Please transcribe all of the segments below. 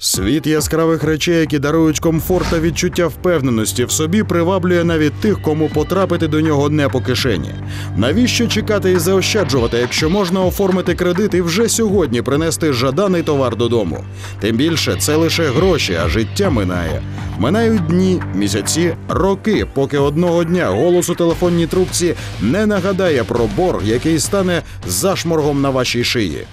Світ яскравих речей, які дарують комфорт та відчуття впевненості в собі, приваблює навіть тих, кому потрапити до нього не по кишені. Навіщо чекати і заощаджувати, якщо можна оформити кредит і вже сьогодні принести жаданий товар додому? Тим більше це лише гроші, а життя минає. Минають дні, місяці, роки, поки одного дня голос у телефонній трубці не нагадає про борг, який стане зашморгом на вашій шиї.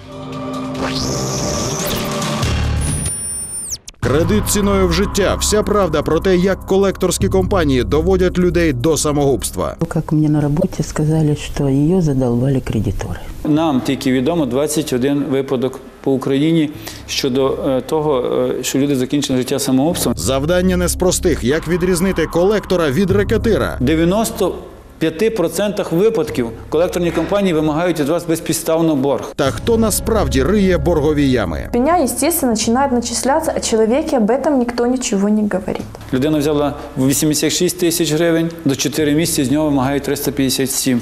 Кредит ціною в життя. Вся правда про те, як колекторські компанії доводять людей до самогубства. Як мені на роботі сказали, що її задолбали кредитори. Нам тільки відомо 21 випадок по Україні щодо е, того, е, що люди закінчили життя самогубством. Завдання не з простих, як відрізнити колектора від рекетира. 90 5% випадків колекторні компанії вимагають від вас безпідставно борг. Та хто насправді риє боргові ями? Пеня, естественно, починає начислятися, а чоловіки об этом ніхто нічого не говорить. Людина взяла 86 тисяч гривень, до 4 місяці з нього вимагають 357.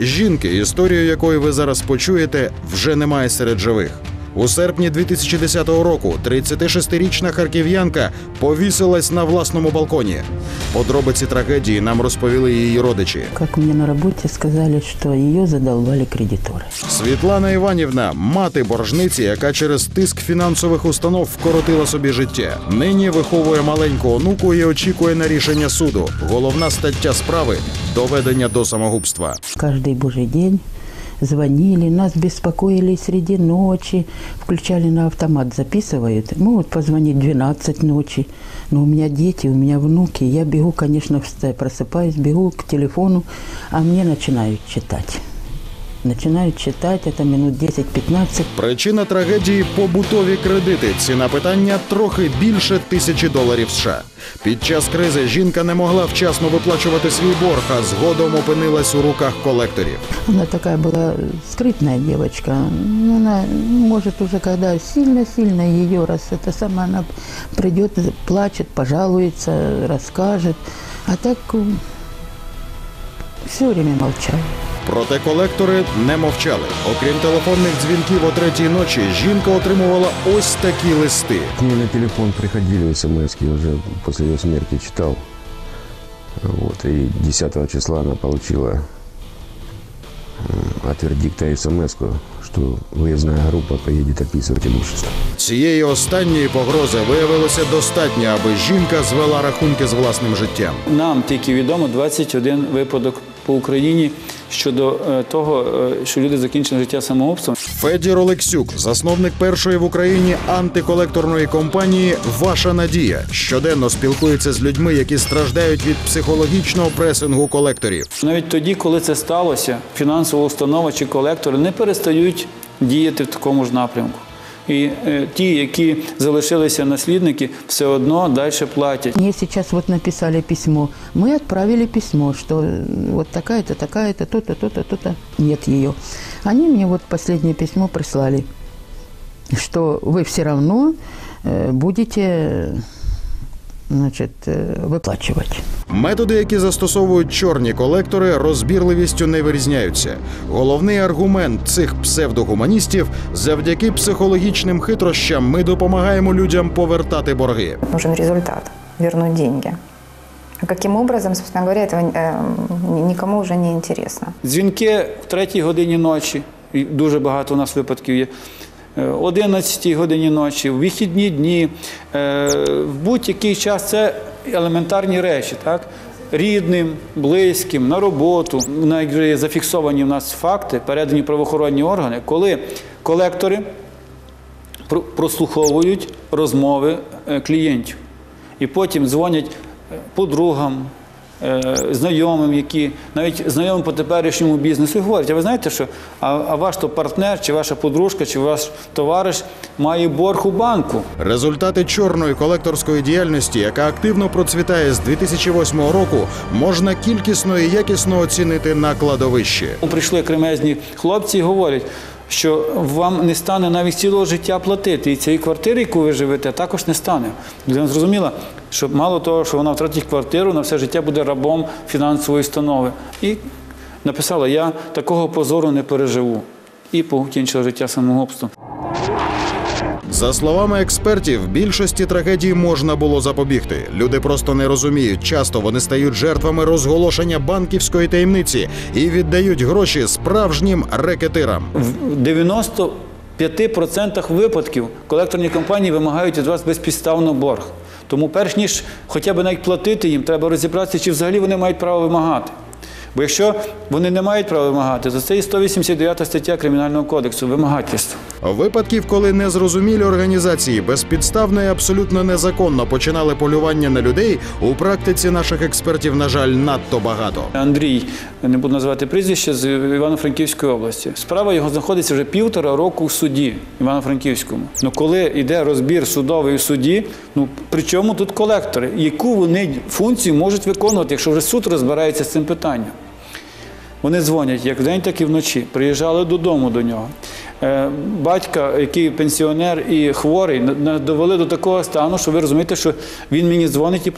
Жінки, історію якої ви зараз почуєте, вже немає серед живих. У серпні 2010 року 36-річна харків'янка повісилась на власному балконі. Подробиці трагедії нам розповіли її родичі. Как мне на работе сказали, что ее задолбали кредиторы. Світлана Іванівна, мати боржниці, яка через тиск фінансових установ вкоротила собі життя. Нині виховує маленьку онуку і очікує на рішення суду. Головна стаття справи доведення до самогубства. Каждый божий день звонили, нас беспокоили среди ночи, включали на автомат, записывают. Могут позвонить в 12 ночи. Но у меня дети, у меня внуки. Я бегу, конечно, просыпаюсь, бегу к телефону, а мне начинают читать. Начинают читать, это минут 10-15. Причина трагедії побутові кредити. Ціна питання трохи більше тисячі доларів США. Під час кризи жінка не могла вчасно виплачувати свій борг, а згодом опинилась у руках колекторів. Она такая была скрытная девочка. Ну, Она, может, уже когда сильно-сильно ее, раз это сама, она придет, плачет, пожалуется, расскажет. А так все время молчала. Проте колектори не мовчали. Окрім телефонних дзвінків о третій ночі, жінка отримувала ось такі листи. К ней на телефон приходили смс уже после ее смерти читал. Вот, и 10 числа она получила м, от вердикта смс что выездная группа поедет описывать имущество. Цієї останньої погрози виявилося достатньо, аби жінка звела рахунки з власним життям. Нам тільки відомо 21 випадок по Україні щодо е, того, е, що люди закінчили життя самогубством. Федір Олексюк, засновник першої в Україні антиколекторної компанії Ваша надія, щоденно спілкується з людьми, які страждають від психологічного пресингу колекторів. Навіть тоді, коли це сталося, фінансова установа чи колектори не перестають діяти в такому ж напрямку. І е, ті, які залишилися наслідники, все одно далі платять. Мне сейчас вот написали письмо. Мы отправили письмо, что э, вот такая-то, такая-то, то-то, то-то, то-то. Нет ее. Они мне вот последнее письмо прислали, что вы все равно э, будете э, значит, э, выплачивать. Методи, які застосовують чорні колектори, розбірливістю не вирізняються. Головний аргумент цих псевдогуманістів завдяки психологічним хитрощам ми допомагаємо людям повертати борги. Нужен результат, вернуть деньги. А каким образом, собственно говоря, этого э, никому уже не интересно. Дзвінки в третій годині ночі, і дуже багато у нас випадків є. е, 11 годині ночі, в вихідні дні, е, в будь-який час це елементарні речі, так? Рідним, близьким, на роботу. Навіть вже зафіксовані в нас факти, передані правоохоронні органи, коли колектори про- прослуховують розмови е, клієнтів. І потім дзвонять е, подругам, е, знайомим, які навіть знайомим по теперішньому бізнесу і говорять, а ви знаєте, що а, а ваш то партнер, чи ваша подружка, чи ваш товариш має борг у банку. Результати чорної колекторської діяльності, яка активно процвітає з 2008 року, можна кількісно і якісно оцінити на кладовищі. Прийшли кремезні хлопці і говорять, що вам не стане навіть цілого життя платити. І цієї квартири, яку ви живете, також не стане. Людина зрозуміла, що мало того, що вона втратить квартиру, на все життя буде рабом фінансової установи. І написала: я такого позору не переживу. І покінчила життя самогубством. За словами експертів, більшості трагедій можна було запобігти. Люди просто не розуміють. Часто вони стають жертвами розголошення банківської таємниці і віддають гроші справжнім рекетирам. В 95% випадків колекторні компанії вимагають від вас безпідставно борг. Тому, перш ніж хоча б навіть платити їм, треба розібратися, чи взагалі вони мають право вимагати. Бо якщо вони не мають права вимагати, то це і 189 стаття Кримінального кодексу вимагательство. Випадків, коли незрозумілі організації безпідставно і абсолютно незаконно починали полювання на людей, у практиці наших експертів, на жаль, надто багато. Андрій, не буду називати прізвище, з Івано-Франківської області. Справа його знаходиться вже півтора року в суді Івано-Франківському. Ну коли йде розбір судовий у суді, ну при чому тут колектори? Яку вони функцію можуть виконувати, якщо вже суд розбирається з цим питанням? Вони дзвонять як вдень, так і вночі. Приїжджали додому до нього. Е, Батька, який пенсіонер і хворий, довели до такого стану, що ви розумієте, що він мені дзвонить і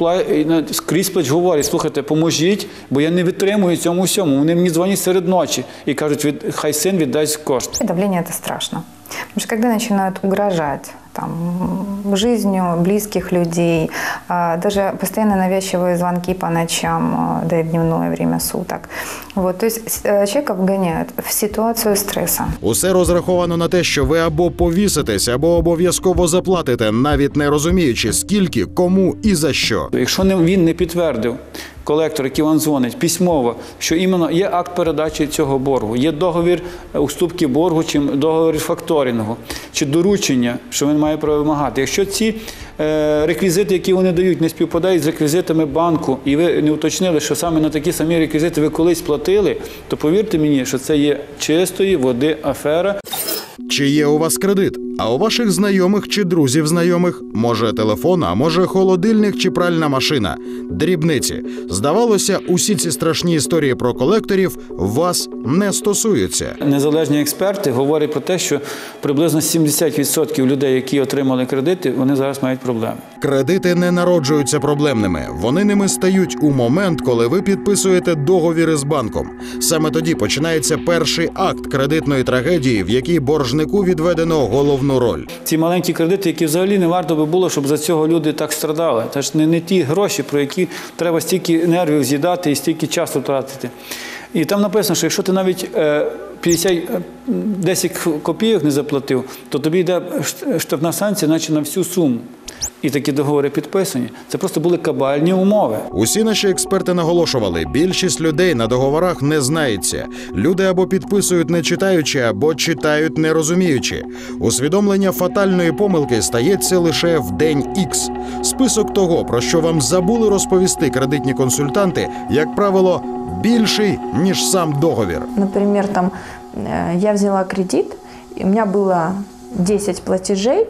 скрізь плеч говорить: слухайте, поможіть, бо я не витримую цьому всьому. Вони мені дзвонять серед ночі і кажуть, хай син віддасть кошти. И давление это страшно. Потому что когда начинают угрожать там, жизнью близких людей, даже постоянно навязчивые звонки по ночам, да и в дневное время суток. Вот, то есть э, человека вгоняют в ситуацию стресса. Усе розраховано на те, що ви або повіситесь, або обов'язково заплатите, навіть не розуміючи, скільки, кому і за що. Якщо не, він не підтвердив, колектор, який вам дзвонить, письмово, що іменно є акт передачі цього боргу, є договір е, уступки боргу, чи договір факторингу, чи доручення, що він має право вимагати. Якщо ці е, реквізити, які вони дають, не співпадають з реквізитами банку, і ви не уточнили, що саме на такі самі реквізити ви колись платили, то повірте мені, що це є чистої води афера. Чи є у вас кредит? А у ваших знайомих чи друзів знайомих може телефон, а може холодильник чи пральна машина. Дрібниці. Здавалося, усі ці страшні історії про колекторів вас не стосуються. Незалежні експерти говорять про те, що приблизно 70% людей, які отримали кредити, вони зараз мають проблеми. Кредити не народжуються проблемними. Вони ними стають у момент, коли ви підписуєте договіри з банком. Саме тоді починається перший акт кредитної трагедії, в якій боржнику відведено головну роль. Ці маленькі кредити, які взагалі не варто би було, щоб за цього люди так страдали. Це ж не, не ті гроші, про які треба стільки нервів з'їдати і стільки часу тратити. І там написано, що якщо ти навіть е, 50, е, 10 копійок не заплатив, то тобі йде шт- штрафна санкція, наче на всю суму. І такі договори підписані. Це просто були кабальні умови. Усі наші експерти наголошували, більшість людей на договорах не знається. Люди або підписують не читаючи, або читають не розуміючи. Усвідомлення фатальної помилки стається лише в день Х. Список того, про що вам забули розповісти кредитні консультанти, як правило, більший ніж сам договір. Например, там э, я взяла кредит, и у меня было 10 платежей,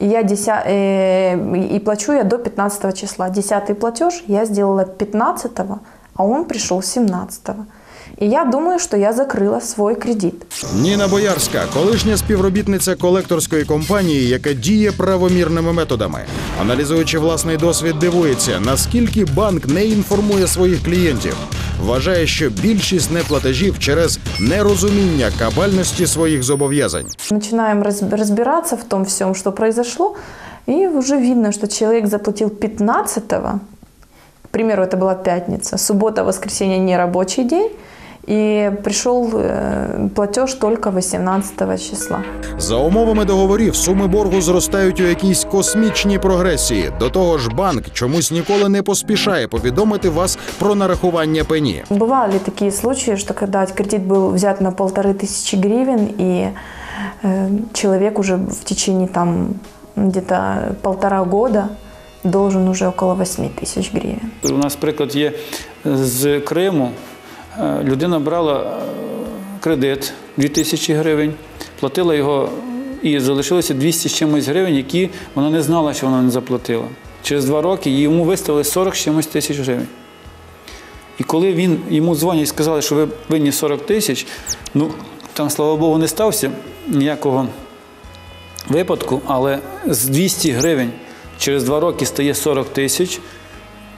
и, я деся- э, и плачу я до 15 числа. Десятый платеж я сделала 15, а он пришел 17. И я думаю, что я закрыла свой кредит. Ніна Боярська, колишня співробітниця колекторської компанії, яка діє правомірними методами. Аналізуючи власний досвід, дивується, наскільки банк не інформує своїх клієнтів. Вважає, що більшість неплатежів через нерозуміння кабальності своїх зобов'язань. Начинаем раз- разбираться в том всем, что произошло, и уже видно, что человек заплатил 15 к примеру, это была пятница, суббота, воскресенье не рабочий день, и пришел э, платеж только 18 числа. За умовами договорів суми боргу зростають у якійсь космічній прогресії. До того ж, банк чомусь ніколи не поспішає повідомити вас про нарахування пені. Бывали такие случаи, что когда кредит был взят на полторы тысячи гривен, и э, человек уже в течение там где-то полтора года должен уже около 8 тысяч гривен. У нас приклад є з Криму. Е, Людина брала е, кредит 2000 гривень, платила його і залишилося 200 з чимось гривень, які вона не знала, що вона не заплатила. Через два роки йому виставили 40 з чимось тисяч гривень. І коли він йому дзвонять і сказали, що ви винні 40 тисяч, ну там, слава Богу, не стався ніякого випадку, але з 200 гривень через два роки стає 40 тисяч.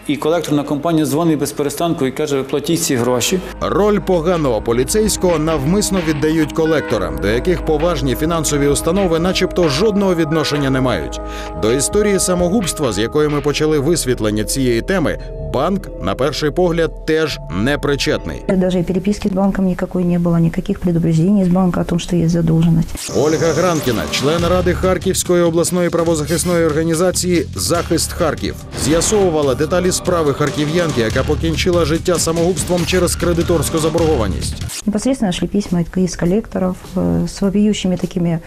І колекторна компанія дзвонить без перестанку і каже: платіть ці гроші. Роль поганого поліцейського навмисно віддають колекторам, до яких поважні фінансові установи, начебто, жодного відношення не мають. До історії самогубства, з якої ми почали висвітлення цієї теми, банк, на перший погляд, теж не причетний. Даже и переписки с банком никакой не было, никаких предупреждений с банка о том, что есть задолженность. Ольга Гранкіна, член ради Харківської обласної правозахисної організації Захист Харків, з'ясовувала деталі справи харків'янки, яка покінчила життя самогубством через кредиторську заборгованість. Непосредственно шли письма из коллекторов э, с вопиющими такими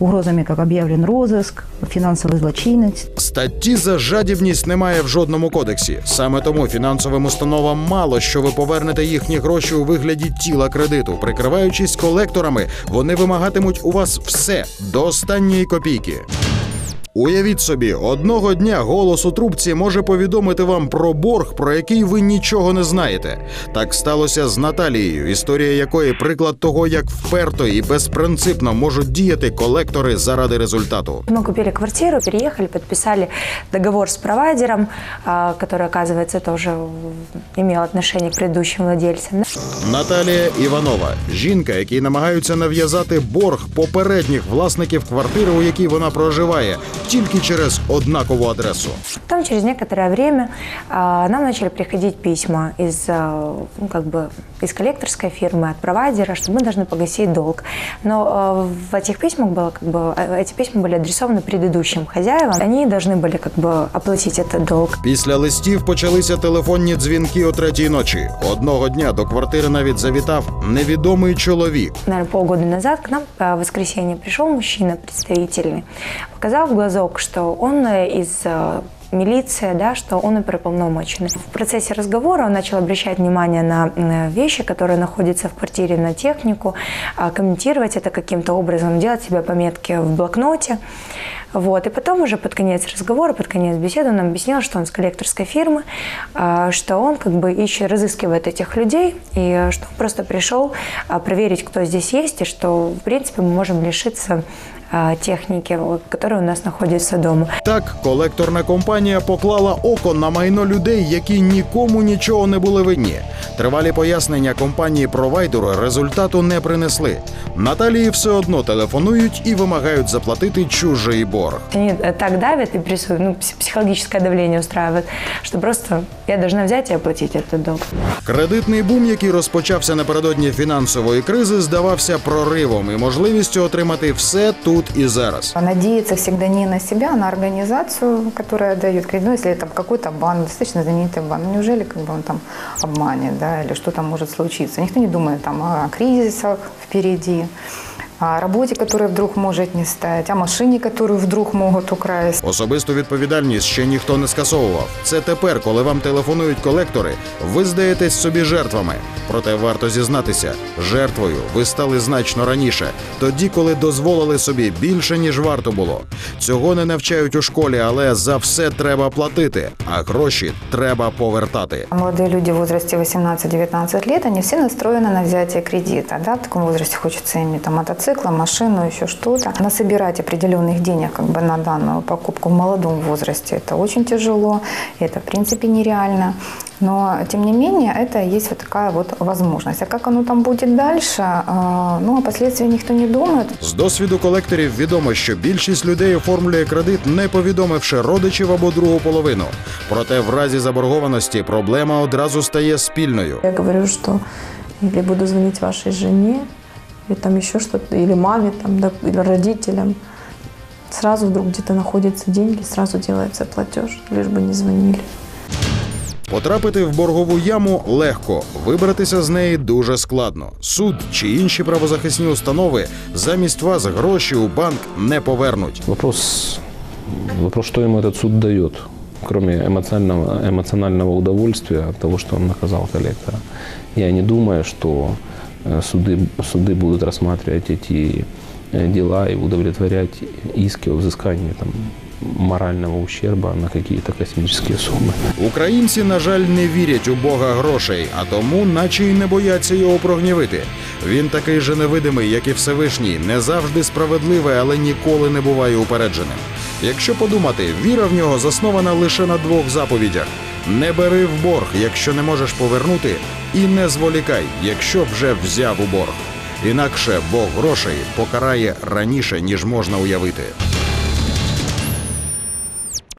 угрозами, как объявлен розыск, финансовый злочинец. Статті за жадібність немає в жодному кодексі. Саме тому фінансовим установам мало що ви повернете їхні гроші у вигляді тіла кредиту. Прикриваючись колекторами, вони вимагатимуть у вас все до останньої копійки. Уявіть собі, одного дня голос у трубці може повідомити вам про борг, про який ви нічого не знаєте. Так сталося з Наталією, історія якої приклад того, як вперто і безпринципно можуть діяти колектори заради результату. Мы купили квартиру, переехали, подписали договор с провайдером, а, который, оказывается, тоже имел отношение к предыдущим владельцам. да. Наталія Іванова, жінка, якій намагаються нав'язати борг попередніх власників квартири, у якій вона проживає, тільки через однакову адресу. Потом через некоторое время а, нам начали приходить письма из, а, ну, как бы, из коллекторской фирмы, от провайдера, что мы должны погасить долг. Но а, в этих письмах было, как бы, а, эти письма были адресованы предыдущим хозяевам. Они должны были как бы оплатить этот долг. Після листів почалися телефонні дзвінки о третій ночі. Одного дня до квартири навіть завітав невідомий чоловік. Наверное, полгода назад к нам а, в воскресенье пришел мужчина представительный, показал в глазок, что он э, из э, милиция, да, что он оперуполномоченный. В процессе разговора он начал обращать внимание на вещи, которые находятся в квартире, на технику, а, комментировать это каким-то образом, делать себе пометки в блокноте. Вот. И потом уже под конец разговора, под конец беседы он объяснил, что он с коллекторской фирмы, а, что он как бы ищет, разыскивает этих людей, и что он просто пришел а, проверить, кто здесь есть, и что, в принципе, мы можем лишиться техники, которая у нас находится дома. Так, колекторна компанія поклала око на майно людей, які нікому нічого не були винні. Тривалі пояснення компанії провайдеру результату не принесли. Наталії все одно телефонують і вимагають заплатити чужий борг. Они э, так давят и прессуют, ну, пс- психологическое давление устраивают, что просто я должна взять и оплатить этот долг. Кредитний бум, який розпочався напередодні фінансової кризи, здавався проривом і можливістю отримати все тут і зараз. Надеяться всегда не на себя, а на организацию, которая дает кредит. Ну, если это какой-то банк, достаточно знаменитый банк, ну, неужели как бы он там обманет, да, или что там может случиться? Никто не думает там о кризисах впереди, о работе, которая вдруг может не стать, о машине, которую вдруг могут украсть. Особисту відповідальність ще ніхто не скасовував. Це тепер, коли вам телефонують колектори, ви здаєтесь собі жертвами. Проте варто зізнатися, жертвою ви стали значно раніше, тоді, коли дозволили собі більше ніж варто було. Цього не навчають у школі, але за все треба платити, а гроші треба повертати. Молодые люди в возрасте 18-19 лет, они все настроены на взятие кредита. Да? В таком возрасте хочется иметь там, мотоцикл, машину, еще что-то. Насобирать определенных денег как бы, на данную покупку в молодом возрасте это очень тяжело, и это в принципе нереально. Но, тем не менее, это есть вот такая вот возможность. А как оно там будет дальше, э, ну, о последствиях никто не думает. З досвіду колекторів відомо, що більшість людей оформлює кредит, не повідомивши родичів або другу половину. Проте в разі заборгованості проблема одразу стає спільною. Я говорю, что или буду звонить вашей жене, или там еще что-то, или маме, там, да, или родителям. Сразу вдруг где-то находятся деньги, сразу делается платеж, лишь бы не звонили. Потрапити в боргову яму легко, вибратися з неї дуже складно. Суд чи інші правозахисні установи замість вас гроші у банк не повернуть. Вопрос, вопрос, что ему этот суд дает, кроме эмоционального, эмоционального удовольствия от того, что он наказал коллектора. Я не думаю, что э, суды, суды будут рассматривать эти э, дела и удовлетворять иски о взыскании там, морального ущерба на какие-то космические суммы. Українці, на жаль, не вірять у Бога грошей, а тому, наче й не бояться його прогнівити. Він такий же невидимий, як і Всевишній, не завжди справедливий, але ніколи не буває упередженим. Якщо подумати, віра в нього заснована лише на двох заповідях: не бери в борг, якщо не можеш повернути, і не зволікай, якщо вже взяв у борг. Інакше Бог грошей покарає раніше, ніж можна уявити.